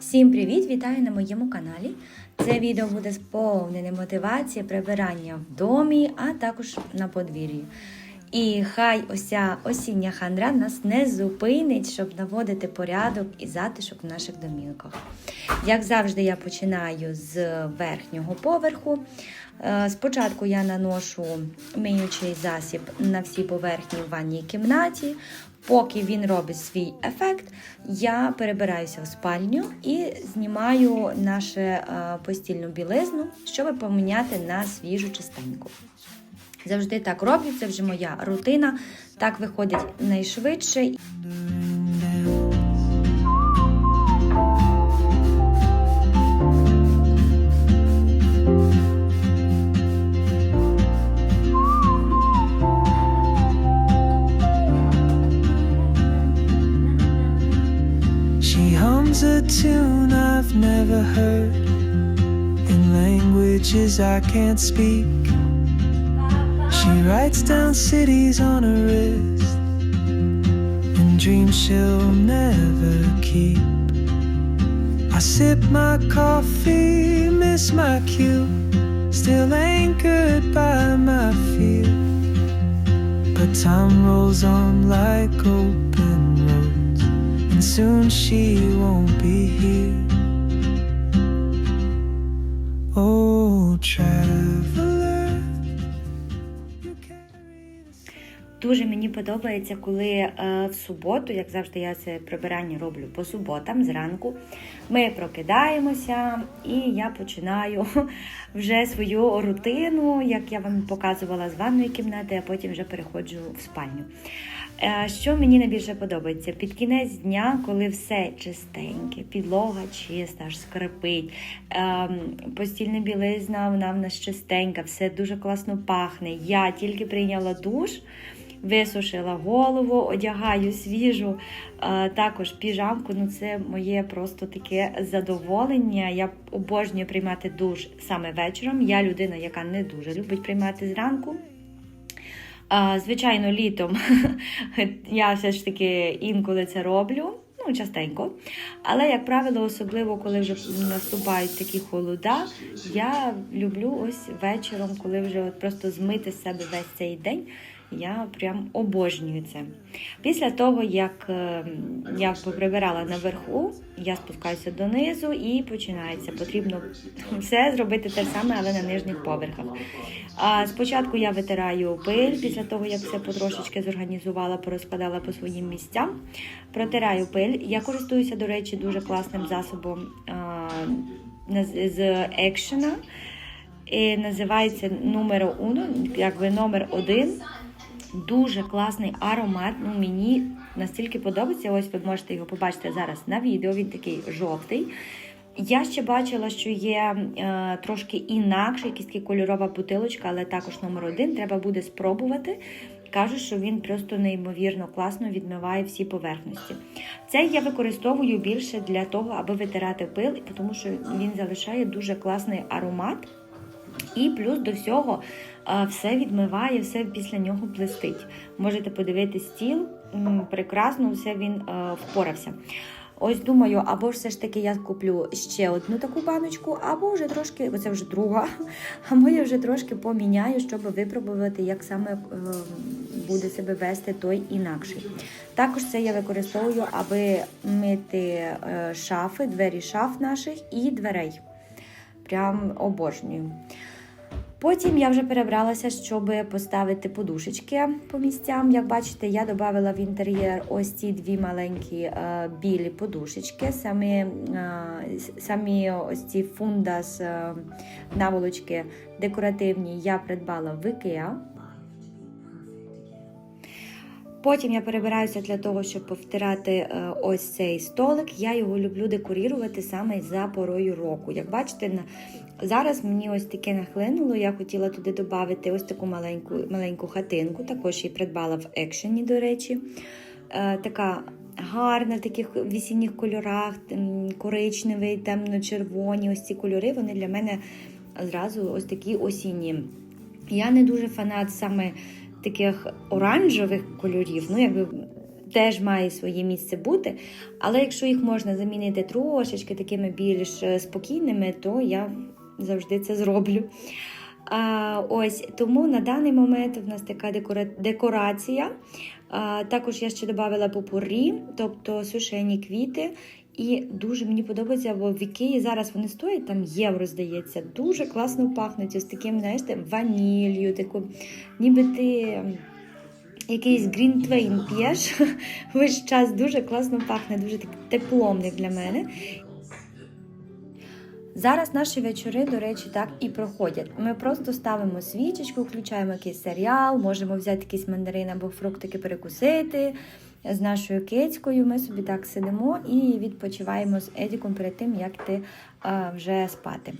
Всім привіт! Вітаю на моєму каналі. Це відео буде сповнене мотивації прибирання в домі, а також на подвір'ї. І хай ося осіння хандра нас не зупинить, щоб наводити порядок і затишок в наших домівках. Як завжди, я починаю з верхнього поверху. Е, Спочатку я наношу миючий засіб на всі поверхні в ванній кімнаті. Поки він робить свій ефект, я перебираюся в спальню і знімаю нашу е, постільну білизну, щоб поміняти на свіжу чистеньку. Завжди так роблю, це вже моя рутина. Так виходить найшвидше. Tune I've never heard in languages I can't speak. She writes down cities on her wrist and dreams she'll never keep. I sip my coffee, miss my cue, still anchored by my fear. But time rolls on like roads, and soon she won't be here. Oh, traveler, Дуже мені подобається, коли е, в суботу, як завжди, я це прибирання роблю по суботам зранку. Ми прокидаємося, і я починаю вже свою рутину, як я вам показувала з ванної кімнати, а потім вже переходжу в спальню. Е, Що мені найбільше подобається? Під кінець дня, коли все чистеньке, підлога чиста, аж скрипить, ем, постільна білизна, вона в нас чистенька, все дуже класно пахне. Я тільки прийняла душ. Висушила голову, одягаю свіжу е, також піжамку. Ну це моє просто таке задоволення. Я обожнюю приймати душ саме вечором. Я людина, яка не дуже любить приймати зранку. А, Звичайно, літом я все ж таки інколи це роблю, ну, частенько. Але, як правило, особливо, коли вже наступають такі холода, я люблю ось вечором, коли вже от просто змити з себе весь цей день. Я прям обожнюю це. Після того, як е, я поприбирала наверху, я спускаюся донизу і починається. Потрібно все зробити те саме, але на нижніх поверхах. А спочатку я витираю пиль, після того, як все потрошечки зорганізувала, порозкладала по своїм місцям. Протираю пиль. Я користуюся, до речі, дуже класним засобом з екшена. І називається номер уно, якби номер один. Дуже класний аромат. Ну, мені настільки подобається. Ось ви можете його побачити зараз на відео. Він такий жовтий. Я ще бачила, що є е, трошки інакше, якась така кольорова бутилочка, але також номер один. Треба буде спробувати. Кажуть, що він просто неймовірно класно відмиває всі поверхності. Це я використовую більше для того, аби витирати пил, тому що він залишає дуже класний аромат. І плюс до всього все відмиває, все після нього блистить. Можете подивитись стіл, прекрасно, все він е, впорався. Ось думаю, або ж все ж таки я куплю ще одну таку баночку, або вже трошки, оце вже друга, або я вже трошки поміняю, щоб випробувати, як саме е, буде себе вести той інакший. Також це я використовую, аби мити е, шафи, двері шаф наших і дверей. Прям обожнюю. Потім я вже перебралася, щоб поставити подушечки по місцям. Як бачите, я додала в інтер'єр ось ці дві маленькі е, білі подушечки. Самі, е, самі ось ці фундас е, наволочки декоративні я придбала в IKEA. Потім я перебираюся для того, щоб повтирати е, ось цей столик. Я його люблю декорувати саме за порою року. Як бачите, зараз мені ось таке нахлинуло. Я хотіла туди додати ось таку маленьку маленьку хатинку. Також її придбала в екшені, до речі. Е, Така гарна в таких весінніх кольорах, коричневий, темно-червоні. Ось ці кольори вони для мене зразу ось такі осінні. Я не дуже фанат саме таких оранжевих кольорів. Ну, якби теж має своє місце бути. Але якщо їх можна замінити трошечки такими більш е, спокійними, то я завжди це зроблю. А, ось тому на даний момент в нас така декора... декорація. А, також я ще додала попурі, тобто сушені квіти. І дуже мені подобається, бо в Ікеї зараз вони стоять там євро, здається. Дуже класно пахнуть ось таким, знаєте, ванілью, таку, ніби ти ем, якийсь грінтвейн п'єш. Весь час дуже класно пахне, дуже так теплом для мене. Зараз наші вечори, до речі, так і проходять. Ми просто ставимо свічечку, включаємо якийсь серіал, можемо взяти якийсь мандарин або фруктики перекусити. З нашою кицькою ми собі так сидимо і відпочиваємо з Едіком перед тим, як ти а, вже спати.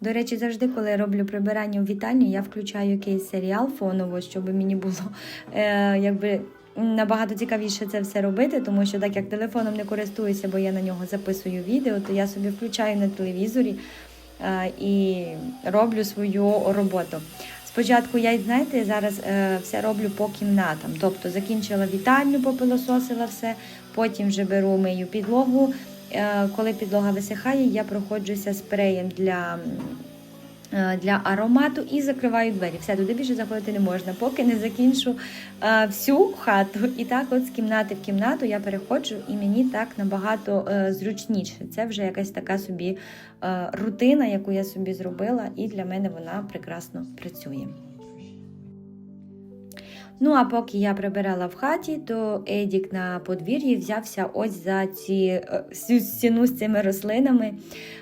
До речі, завжди, коли роблю прибирання у вітальні, я включаю якийсь серіал фоново, щоб мені було е, якби набагато цікавіше це все робити, тому що так як телефоном не користуюся, бо я на нього записую відео, то я собі включаю на телевізорі е, і роблю свою роботу. Спочатку я, знаєте, зараз е, все роблю по кімнатам. Тобто закінчила вітальню, попилососила все, потім вже беру мию підлогу. Е, коли підлога висихає, я проходжуся спреєм для, для аромату і закриваю двері. Все, туди більше заходити не можна, поки не закінчу е, всю хату. І так, от з кімнати в кімнату я переходжу, і мені так набагато е, зручніше. Це вже якась така собі е, рутина, яку я собі зробила, і для мене вона прекрасно працює. Ну, а поки я прибирала в хаті, то Едік на подвір'ї взявся ось за ці, е, всю стіну з цими рослинами.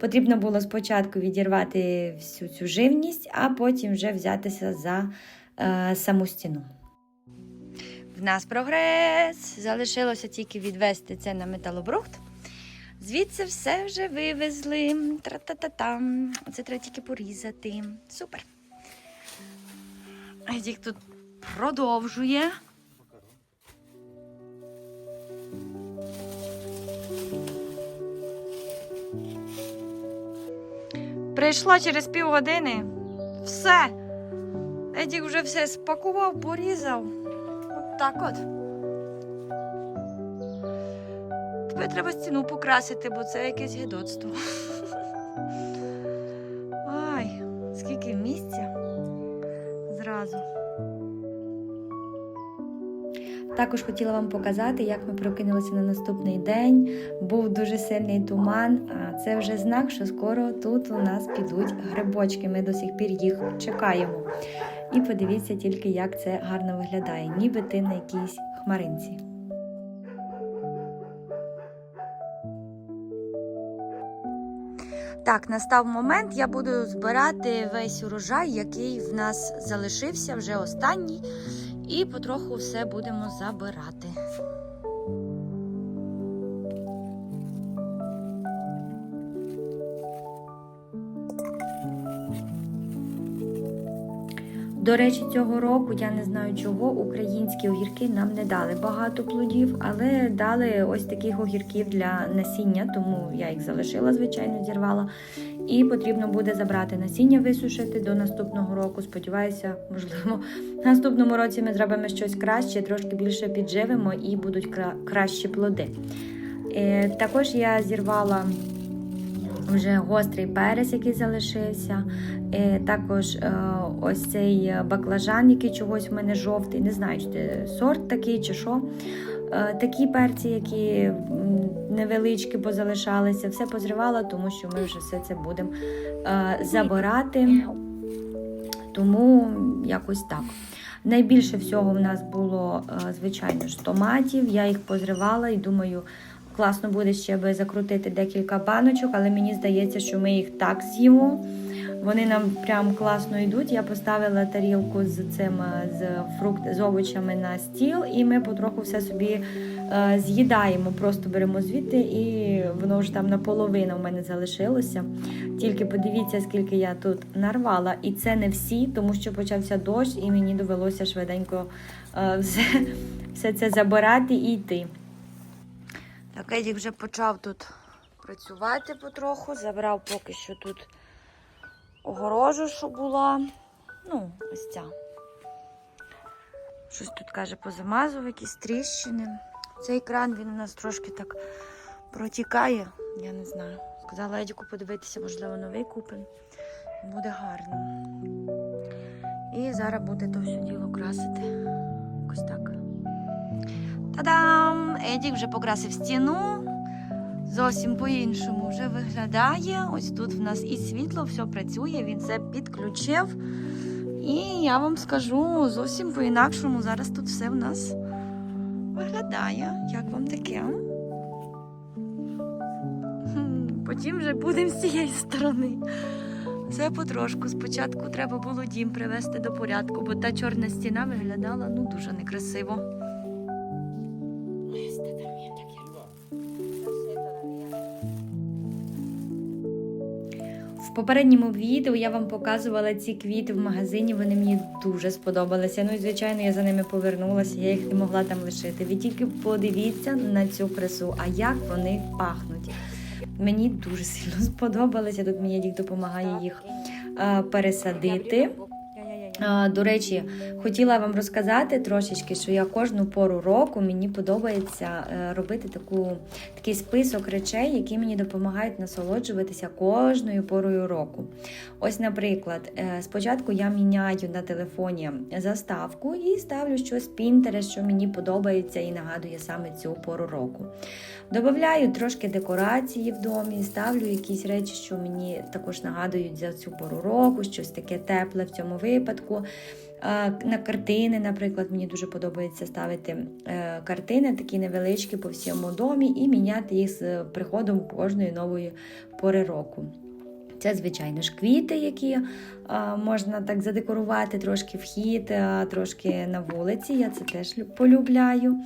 Потрібно було спочатку відірвати всю цю живність, а потім вже взятися за е, саму стіну. В нас прогрес! Залишилося тільки відвести це на металобрухт. Звідси все вже вивезли. Тра-та-та-там. Це треба тільки порізати. Супер. Едік тут продовжує. Прийшла через півгодини. Все. Едік вже все спакував, порізав. От так от. Тепер треба стіну покрасити, бо це якесь гидоцтво. Ай, скільки місця Також хотіла вам показати, як ми прокинулися на наступний день. Був дуже сильний туман. А це вже знак, що скоро тут у нас підуть грибочки. Ми до сих пір їх чекаємо. І подивіться тільки, як це гарно виглядає, ніби ти на якійсь хмаринці. Так, настав момент, я буду збирати весь урожай, який в нас залишився, вже останній, і потроху все будемо забирати. До речі, цього року я не знаю чого українські огірки нам не дали багато плодів, але дали ось таких огірків для насіння, тому я їх залишила, звичайно, зірвала. І потрібно буде забрати насіння, висушити до наступного року. Сподіваюся, можливо, в наступному році ми зробимо щось краще, трошки більше підживимо і будуть кра- кращі плоди. Е, також я зірвала вже гострий перець, який залишився. Е, також е, ось цей баклажан, який чогось в мене жовтий. Не знаю, чи сорт такий чи що. Е, такі перці, які невеличкі позалишалися, все позривала, тому що ми вже все це будемо е, забирати. Тому якось так. Найбільше всього в нас було, е, звичайно ж, томатів. Я їх позривала і думаю, класно буде ще би закрутити декілька баночок, але мені здається, що ми їх так з'їмо. Вони нам прям класно йдуть. Я поставила тарілку з цим е, з фрукт з овочами на стіл, і ми потроху все собі е, з'їдаємо. Просто беремо звідти, і воно вже там наполовину в мене залишилося. Тільки подивіться, скільки я тут нарвала. І це не всі, тому що почався дощ, і мені довелося швиденько е, все, все це забирати і йти. Так, Едік вже почав тут працювати потроху, забрав поки що тут огорожу, що була. Ну, ось ця. Щось тут каже, позамазував, якісь тріщини. Цей кран він у нас трошки так протікає, я не знаю. Сказала Едіку подивитися, можливо, новий купимо. Буде гарно. І зараз буде то все діло красити. Якось так. Та-дам! Едік вже покрасив стіну. Зовсім по-іншому вже виглядає. Ось тут в нас і світло, все працює, він це підключив. І я вам скажу зовсім по-інакшому. Зараз тут все в нас виглядає. Як вам таке? Потім вже будемо з цієї сторони. Все потрошку. Спочатку треба було дім привести до порядку, бо та чорна стіна виглядала ну дуже некрасиво. Попередньому відео я вам показувала ці квіти в магазині. Вони мені дуже сподобалися. Ну і звичайно, я за ними повернулася. Я їх не могла там лишити. Ви тільки подивіться на цю красу, а як вони пахнуть. Мені дуже сильно сподобалося. Тут мені дік допомагає їх е, пересадити. До речі, хотіла вам розказати трошечки, що я кожну пору року мені подобається е, робити таку, такий список речей, які мені допомагають насолоджуватися кожною порою року. Ось, наприклад, е, спочатку я міняю на телефоні заставку і ставлю щось Pinterest, що мені подобається і нагадує саме цю пору року. Добавляю трошки декорації в домі, ставлю якісь речі, що мені також нагадують за цю пору року, щось таке тепле в цьому випадку. Е, На картини, наприклад, мені дуже подобається ставити е, картини, такі невеличкі по всьому домі, і міняти їх з приходом кожної нової пори року. Це, звичайно ж, квіти, які а, можна так задекорувати, трошки вхід, а, трошки на вулиці. Я це теж полюбляю.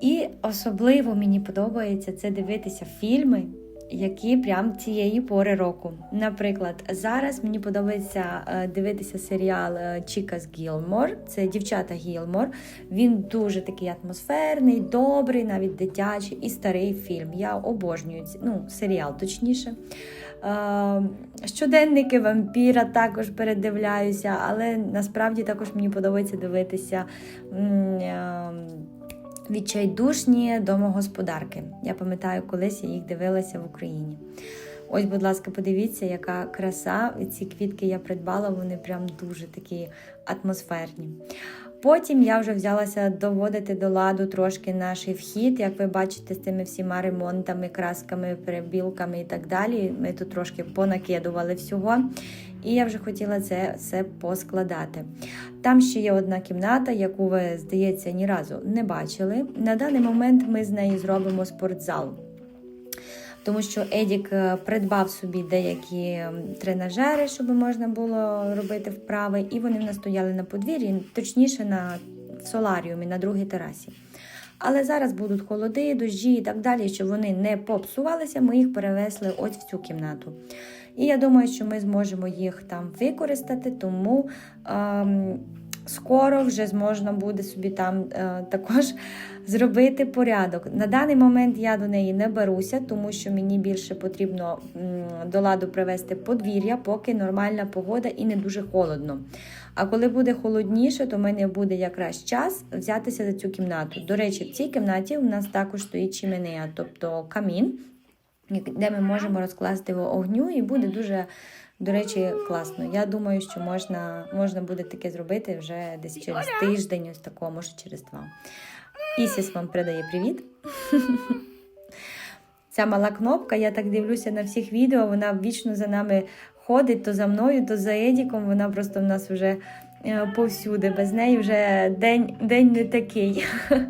І особливо мені подобається це дивитися фільми, які прям цієї пори року. Наприклад, зараз мені подобається е, дивитися серіал е, Чікас Гілмор. Це дівчата Гілмор. Він дуже такий атмосферний, добрий, навіть дитячий і старий фільм. Я обожнюю ну, серіал, точніше. Е, Щоденники вампіра також передивляюся, але насправді також мені подобається дивитися. Відчайдушні домогосподарки. Я пам'ятаю, колись я їх дивилася в Україні. Ось, будь ласка, подивіться, яка краса. Ці квітки я придбала, вони прям дуже такі атмосферні. Потім я вже взялася доводити до ладу трошки наш вхід, як ви бачите, з тими всіма ремонтами, красками, перебілками і так далі. Ми тут трошки понакидували всього. І я вже хотіла це все поскладати. Там ще є одна кімната, яку ви, здається, ні разу не бачили. На даний момент ми з неї зробимо спортзал. Тому що Едік е, придбав собі деякі тренажери, щоб можна було робити вправи, і вони в нас стояли на подвір'ї, точніше на в соларіумі на другій терасі. Але зараз будуть холоди, дощі і так далі, щоб вони не попсувалися, ми їх перевезли ось в цю кімнату. І я думаю, що ми зможемо їх там використати, тому ем, скоро вже зможна буде собі там е, також зробити порядок. На даний момент я до неї не беруся, тому що мені більше потрібно до ладу привести подвір'я, поки нормальна погода і не дуже холодно. А коли буде холодніше, то в мене буде якраз час взятися за цю кімнату. До речі, в цій кімнаті у нас також стоїть чименея, тобто камін, де ми можемо розкласти огню, і буде дуже. До речі, класно. Я думаю, що можна, можна буде таке зробити вже десь через тиждень, ось такого, може через два. Ісіс вам передає привіт. Ця мала кнопка, я так дивлюся на всіх відео, вона вічно за нами ходить, то за мною, то за Едіком. Вона просто в нас вже е, повсюди. Без неї вже день, день не такий.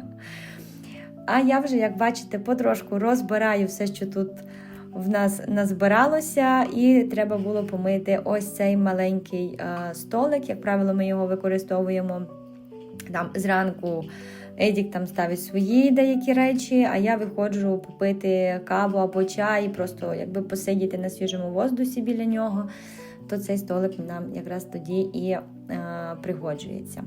А я вже, як бачите, потрошку розбираю все, що тут в нас назбиралося, і треба було помити ось цей маленький е, столик. Як правило, ми його використовуємо там зранку. Едік там ставить свої деякі речі, а я виходжу попити каву або чай, просто якби посидіти на свіжому воздусі біля нього, то цей столик нам якраз тоді і е, пригоджується.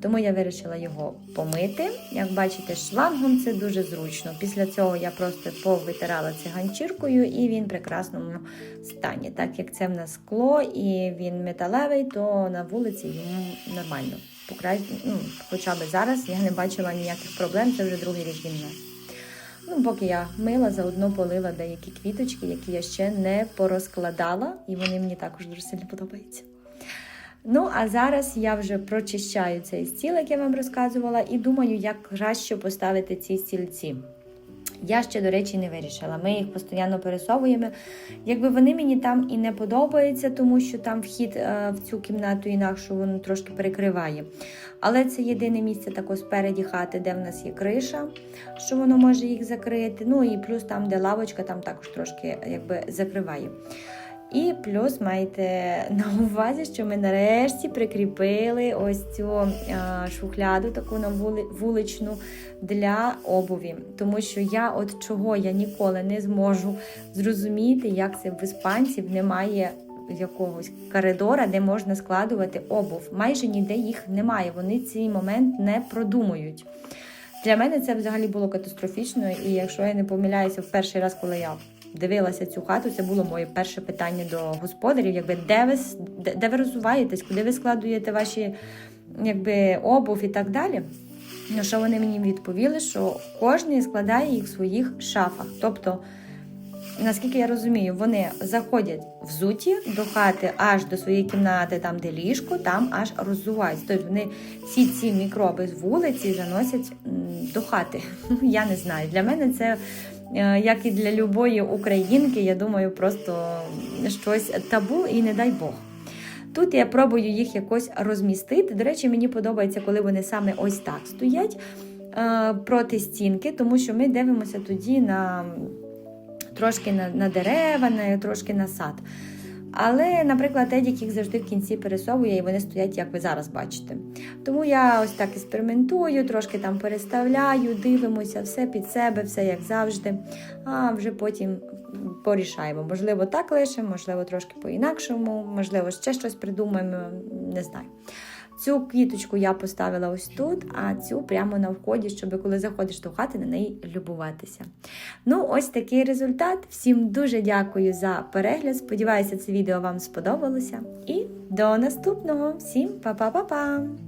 Тому я вирішила його помити. Як бачите, шлангом це дуже зручно. Після цього я просто повитирала це ганчіркою і він в прекрасному стані. Так як це в нас скло і він металевий, то на вулиці йому нормально. Покрай... Ну, хоча б зараз я не бачила ніяких проблем, це вже другий рік нас. Ну, поки я мила, заодно полила деякі квіточки, які я ще не порозкладала, і вони мені також дуже сильно подобаються. Ну, а зараз я вже прочищаю цей стіл, як я вам розказувала, і думаю, як краще поставити ці стільці. Я ще, до речі, не вирішила. Ми їх постійно пересовуємо. Якби вони мені там і не подобаються, тому що там вхід е, в цю кімнату інакше воно трошки перекриває. Але це єдине місце також спереді хати, де в нас є криша, що воно може їх закрити. Ну і плюс там, де лавочка, там також трошки якби закриває. І плюс маєте на увазі, що ми нарешті прикріпили ось цю а, шухляду, таку на вули, вуличну для обуві. Тому що я от чого я ніколи не зможу зрозуміти, як це в іспанців немає якогось коридора, де можна складувати обув. Майже ніде їх немає. Вони цей момент не продумують. Для мене це взагалі було катастрофічно, і якщо я не помиляюся, в перший раз, коли я дивилася цю хату, це було моє перше питання до господарів, якби де ви де, де ви розвиваєтесь, куди ви складуєте ваші якби, обув і так далі. Ну, що вони мені відповіли, що кожен складає їх в своїх шафах. Тобто, наскільки я розумію, вони заходять взуті до хати аж до своєї кімнати, там де ліжко, там аж роззуваються. Тобто вони всі ці мікроби з вулиці заносять до хати. Я не знаю. Для мене це як і для любої українки, я думаю, просто щось табу і не дай Бог. Тут я пробую їх якось розмістити. До речі, мені подобається, коли вони саме ось так стоять е, проти стінки, тому що ми дивимося тоді на трошки на, на дерева, на, трошки на сад. Але, наприклад, Едік їх завжди в кінці пересовує, і вони стоять, як ви зараз бачите. Тому я ось так експериментую, трошки там переставляю, дивимося, все під себе, все як завжди. А вже потім порішаємо. Можливо, так лишимо, можливо, трошки по-інакшому, можливо, ще щось придумаємо, не знаю. Цю квіточку я поставила ось тут, а цю прямо на вході, щоб коли заходиш до хати, на неї любуватися. Ну, ось такий результат. Всім дуже дякую за перегляд. Сподіваюся, це відео вам сподобалося. І до наступного. Всім па-па-па-па!